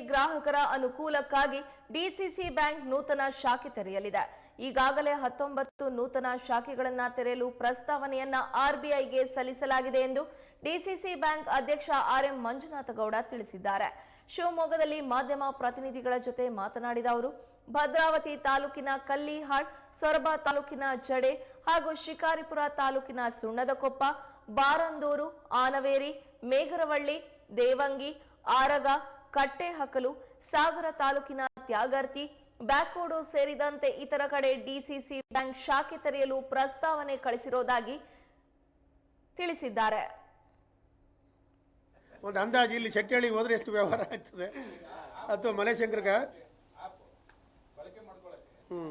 ಗ್ರಾಹಕರ ಅನುಕೂಲಕ್ಕಾಗಿ DCC bank ನೂತನ ಶಾಖೆ ತೆರೆಯಲಿದೆ. ಈಗಾಗಲೇ ಹತ್ತೊಂಬತ್ತು ನೂತನ ಶಾಖೆಗಳನ್ನು ತೆರೆಯಲು ಪ್ರಸ್ತಾವನೆಯನ್ನ ಆರ್ಬಿಐಗೆ ಸಲ್ಲಿಸಲಾಗಿದೆ ಎಂದು ಡಿಸಿಸಿ ಬ್ಯಾಂಕ್ ಅಧ್ಯಕ್ಷ ಆರ್ ಎಂ ಮಂಜುನಾಥ ಗೌಡ ತಿಳಿಸಿದ್ದಾರೆ. ಶಿವಮೊಗ್ಗದಲ್ಲಿ ಮಾಧ್ಯಮ ಪ್ರತಿನಿಧಿಗಳ ಜೊತೆ ಮಾತನಾಡಿದ ಅವರು, ಭದ್ರಾವತಿ ತಾಲೂಕಿನ ಕಲ್ಲಿಹಾಳ್, ಸೊರಬ ತಾಲೂಕಿನ ಜಡೆ ಹಾಗೂ ಶಿಕಾರಿಪುರ ತಾಲೂಕಿನ ಸುಣ್ಣದಕೊಪ್ಪ, ಬಾರಂದೂರು, ಆನವೇರಿ, ಮೇಘರವಳ್ಳಿ, ದೇವಂಗಿ, ಆರಗ ಕಟ್ಟೆಹಕಲು ಸಾಗರ ತಾಲೂಕಿನ ತ್ಯಾಗರ್ತಿ ಬ್ಯಾಕೋಡು ಸೇರಿದಂತೆ ಇತರ ಕಡೆ ಡಿಸಿಸಿ ಬ್ಯಾಂಕ್ ಶಾಖೆ ತೆರೆಯಲು ಪ್ರಸ್ತಾವನೆ ಕಳಿಸಿರೋದಾಗಿ ತಿಳಿಸಿದ್ದಾರೆ. ಒಂದು ಅಂದಾಜು, ಇಲ್ಲಿ ಶೆಟ್ಟಿಹಳ್ಳಿಗೆ ಹೋದ್ರೆ ಎಷ್ಟು ವ್ಯವಹಾರ ಆಗ್ತದೆ? ಅಥವಾ ಮನೆಶಂಕರ್ಗ ಹ್ಞೂ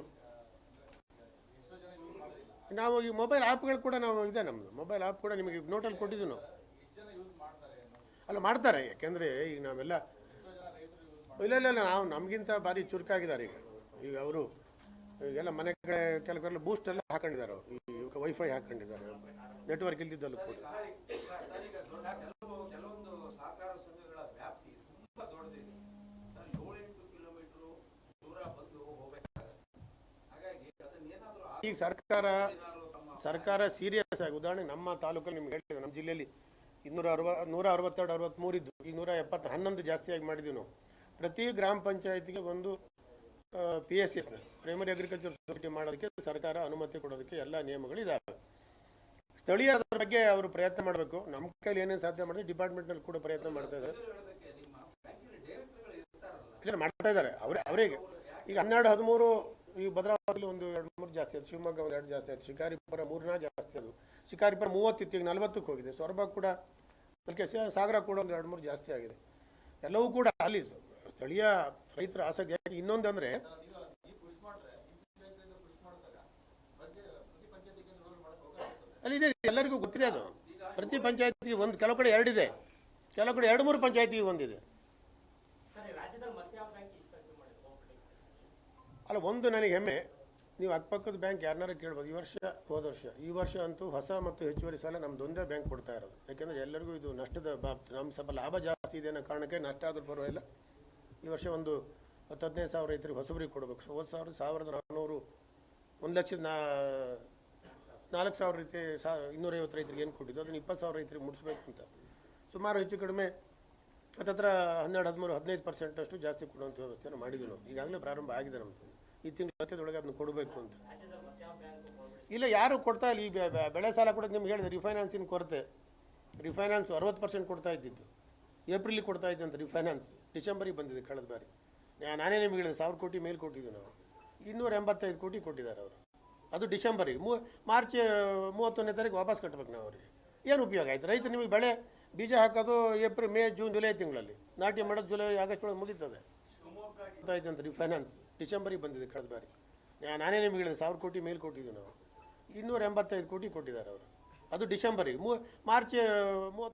ನಾವು ಈ ಮೊಬೈಲ್ ಆ್ಯಪ್ಗಳು ಕೂಡ ನಾವು ಇದೆ ನಮ್ಮದು ಮೊಬೈಲ್ ಆ್ಯಪ್ ಕೂಡ ನಿಮಗೆ ನೋಟಲ್ಲಿ ಕೊಟ್ಟಿದ್ದು ನಾವು. ಅಲ್ಲ, ಮಾಡ್ತಾರೆ, ಯಾಕೆಂದರೆ ಈಗ ನಾವೆಲ್ಲ ಇಲ್ಲ ಇಲ್ಲ ಇಲ್ಲ, ನಾವು ನಮಗಿಂತ ಭಾರಿ ಚುರುಕಾಗಿದ್ದಾರೆ ಈಗ. ಈಗ ಅವರು, ಈಗೆಲ್ಲ ಮನೆ ಕಡೆ ಕೆಲವರೆಲ್ಲ ಬೂಸ್ಟ್ ಎಲ್ಲ ಹಾಕೊಂಡಿದ್ದಾರೆ ಅವರು. ಈ ವೈಫೈ ಹಾಕೊಂಡಿದ್ದಾರೆ. ನೆಟ್ವರ್ಕ್ ಇಲ್ದಿದ್ದಲ್ಲೂ ಕೂಡ. ಈಗ ಸರ್ಕಾರ ಸರ್ಕಾರ ಸೀರಿಯಸ್ ಆಗಿ ಉದಾಹರಣೆ ನಮ್ಮ ತಾಲೂಕಲ್ಲಿ ನಿಮ್ಗೆ ಹೇಳಿದೆ, ನಮ್ಮ ಜಿಲ್ಲೆಯಲ್ಲಿ ಇನ್ನೂರ ಅರವ, ನೂರ ಅರವತ್ತೆರಡು ಅರವತ್ತ್ಮೂರು ಇದ್ದು, ಈಗ ನೂರ ಎಪ್ಪತ್ತು, ಹನ್ನೊಂದು ಜಾಸ್ತಿಯಾಗಿ ಮಾಡಿದ್ವಿ ನಾವು. ಪ್ರತಿ ಗ್ರಾಮ ಪಂಚಾಯತಿಗೆ ಒಂದು ಪಿ ಎಸ್ ಎಸ್ನ ಪ್ರೈಮರಿ ಅಗ್ರಿಕಲ್ಚರ್ ಸೊಸೈಟಿ ಮಾಡೋದಕ್ಕೆ ಸರ್ಕಾರ ಅನುಮತಿ ಕೊಡೋದಕ್ಕೆ ಎಲ್ಲ ನಿಯಮಗಳು ಇದಾವೆ ಸ್ಥಳೀಯ ಬಗ್ಗೆ ಅವರು ಪ್ರಯತ್ನ ಮಾಡಬೇಕು. ನಮ್ಮ ಕೈಲಿ ಏನೇನು ಸಾಧ್ಯ ಮಾಡಿದ್ರೆ ಡಿಪಾರ್ಟ್ಮೆಂಟ್ನಲ್ಲಿ ಕೂಡ ಪ್ರಯತ್ನ ಮಾಡ್ತಾ ಇದ್ದಾರೆ. ಮಾಡ್ತಾ ಇದ್ದಾರೆ. ಅವರೇ ಅವರಿಗೆ ಈಗ ಹನ್ನೆರಡು, ಹದಿಮೂರು, ಈ ಭದ್ರಾವತಿಲಿ ಒಂದು ಎರಡು, ಮೂರು ಜಾಸ್ತಿ ಆಯ್ತು. ಶಿವಮೊಗ್ಗ ಒಂದು ಎರಡು ಜಾಸ್ತಿ ಆಯ್ತು. ಶಿಕಾರಿಪುರ ಮೂರನೇ ಜಾಸ್ತಿ ಅದು ಶಿಕಾರಿಪುರ ಮೂವತ್ತಿತ್ತು ಈಗ ನಲ್ವತ್ತಕ್ಕೆ ಹೋಗಿದೆ. ಸೊರಬ ಕೂಡ, ಅದಕ್ಕೆ ಸಾಗರ ಕೂಡ ಒಂದು ಎರಡು, ಮೂರು ಜಾಸ್ತಿ ಆಗಿದೆ. ಎಲ್ಲವೂ ಕೂಡ ಅಲ್ಲಿ ಸ್ಥಳೀಯ ರೈತರ ಆಸಕ್ತಿ ಯಾಕೆ ಇನ್ನೊಂದು ಅಂದರೆ ಅಲ್ಲಿ ಇದೆ ಎಲ್ಲರಿಗೂ ಗೊತ್ತಿದೆ ಅದು. ಪ್ರತಿ ಪಂಚಾಯತಿಗೆ ಒಂದು, ಕೆಲವು ಕಡೆ ಎರಡಿದೆ ಕೆಲವು ಕಡೆ ಎರಡು, ಮೂರು ಪಂಚಾಯತಿಗೆ ಒಂದಿದೆ ಅಲ್ಲ, ಒಂದು ನನಗೆ ಹೆಮ್ಮೆ, ನೀವು ಅಕ್ಕಪಕ್ಕದ ಬ್ಯಾಂಕ್ ಯಾರನ್ನಾರು ಕೇಳ್ಬೋದು. ಈ ವರ್ಷ, ಹೋದ ವರ್ಷ, ಈ ವರ್ಷ ಅಂತೂ ಹೊಸ ಮತ್ತು ಹೆಚ್ಚುವರಿ ಸಾಲ ನಮ್ದೊಂದೇ ಬ್ಯಾಂಕ್ ಕೊಡ್ತಾ ಇರೋದು. ಯಾಕೆಂದರೆ ಎಲ್ಲರಿಗೂ ಇದು ನಷ್ಟದ ಬಾಬ್ ನಮ್ಮ ಸ್ವಲ್ಪ ಲಾಭ ಜಾಸ್ತಿ ಇದೆ ಅನ್ನೋ ಕಾರಣಕ್ಕೆ ನಷ್ಟ ಆದರೂ ಪರವಾಗಿಲ್ಲ. ಈ ವರ್ಷ ಒಂದು ಹತ್ತು ಹದಿನೈದು ಸಾವಿರ ರೈತರಿಗೆ ಹೊಸಬರಿಗೆ ಕೊಡಬೇಕು. ಹೋದ ಸಾವಿರ ಸಾವಿರದ ನಾನ್ನೂರು ಒಂದು ಲಕ್ಷದ ನಾ ನಾಲ್ಕು ಸಾವಿರ ರೈತ ಸಾ ಇನ್ನೂರೈವತ್ತು ರೈತರಿಗೆ ಏನು ಕೊಟ್ಟಿದ್ದು, ಅದನ್ನು ಇಪ್ಪತ್ತು ಸಾವಿರ ರೈತರಿಗೆ ಮುಡಿಸ್ಬೇಕು ಅಂತ ಸುಮಾರು ಹೆಚ್ಚು ಕಡಿಮೆ ಹತ್ತತ್ರ ಹನ್ನೆರಡು, ಹದಿಮೂರು, ಹದಿನೈದು ಪರ್ಸೆಂಟಷ್ಟು ಜಾಸ್ತಿ ಕೊಡುವಂಥ ವ್ಯವಸ್ಥೆಯನ್ನು ಮಾಡಿದ್ವಿ ನಾವು. ಈಗಾಗಲೇ ಪ್ರಾರಂಭ ಆಗಿದೆ ನಮ್ಮದು ಈ ತಿಂಗಳು ಹತ್ತದೊಳಗೆ ಅದನ್ನು ಕೊಡಬೇಕು ಅಂತ. ಇಲ್ಲ, ಯಾರು ಕೊಡ್ತಾ ಇಲ್ಲ. ಈ ಬೆಳೆ ಸಾಲ ಕೂಡ ನಿಮ್ಗೆ ಹೇಳಿದೆ ರಿಫೈನಾನ್ಸಿನ ಕೊರತೆ. ರಿಫೈನಾನ್ಸ್ ಅರವತ್ತು ಪರ್ಸೆಂಟ್ ಕೊಡ್ತಾ ಇದ್ದಿದ್ದು. ಏಪ್ರಿಲಿಗೆ ಕೊಡ್ತಾ ಇದ್ದಂತೆ ರಿಫೈನಾನ್ಸ್ ಡಿಸೆಂಬರಿಗೆ ಬಂದಿದೆ ಕಳೆದ ಬಾರಿ. ನಾನೇ ನಿಮಗೆ ಹೇಳಿದೆ, ಸಾವಿರ ಕೋಟಿ ಮೇಲೆ ಕೊಟ್ಟಿದ್ದೀವಿ ನಾವು. ಇನ್ನೂರ ಎಂಬತ್ತೈದು ಕೋಟಿ ಕೊಟ್ಟಿದ್ದಾರೆ ಅವರು. ಅದು ಡಿಸೆಂಬರಿಗೆ. ಮೂ ಮಾರ್ಚ್ ಮೂವತ್ತೊಂದನೇ ತಾರೀಕು ವಾಪಸ್ ಕಟ್ಟಬೇಕು ನಾವು ಅವರಿಗೆ. ಏನು ಉಪಯೋಗ ಆಯ್ತು? ರೈತ ನಿಮಗೆ ಬೆಳೆ, ಬೀಜ ಹಾಕೋದು ಏಪ್ರಿಲ್, ಮೇ, ಜೂನ್, ಜುಲೈ ತಿಂಗಳಲ್ಲಿ. ನಾಟಿ ಮಾಡೋದು ಜುಲೈ, ಆಗಸ್ಟ್ ಒಳಗೆ ಮುಗೀತದೆ. ಇದ್ದಂತೆ ರಿಫೈನಾನ್ಸ್ ಡಿಸೆಂಬರಿಗೆ ಬಂದಿದೆ ಕಳೆದ ಬಾರಿ. ನಾನೇ ನಿಮಗೆ ಹೇಳಿದೆ, ಸಾವಿರ ಕೋಟಿ ಮೇಲೆ ಕೊಟ್ಟಿದ್ದೀವಿ ನಾವು. ಇನ್ನೂರ ಎಂಬತ್ತೈದು ಕೋಟಿ ಕೊಟ್ಟಿದ್ದಾರೆ ಅವರು. ಅದು ಡಿಸೆಂಬರಿಗೆ. ಮೂ ಮಾರ್ಚ್ ಮೂವತ್ತು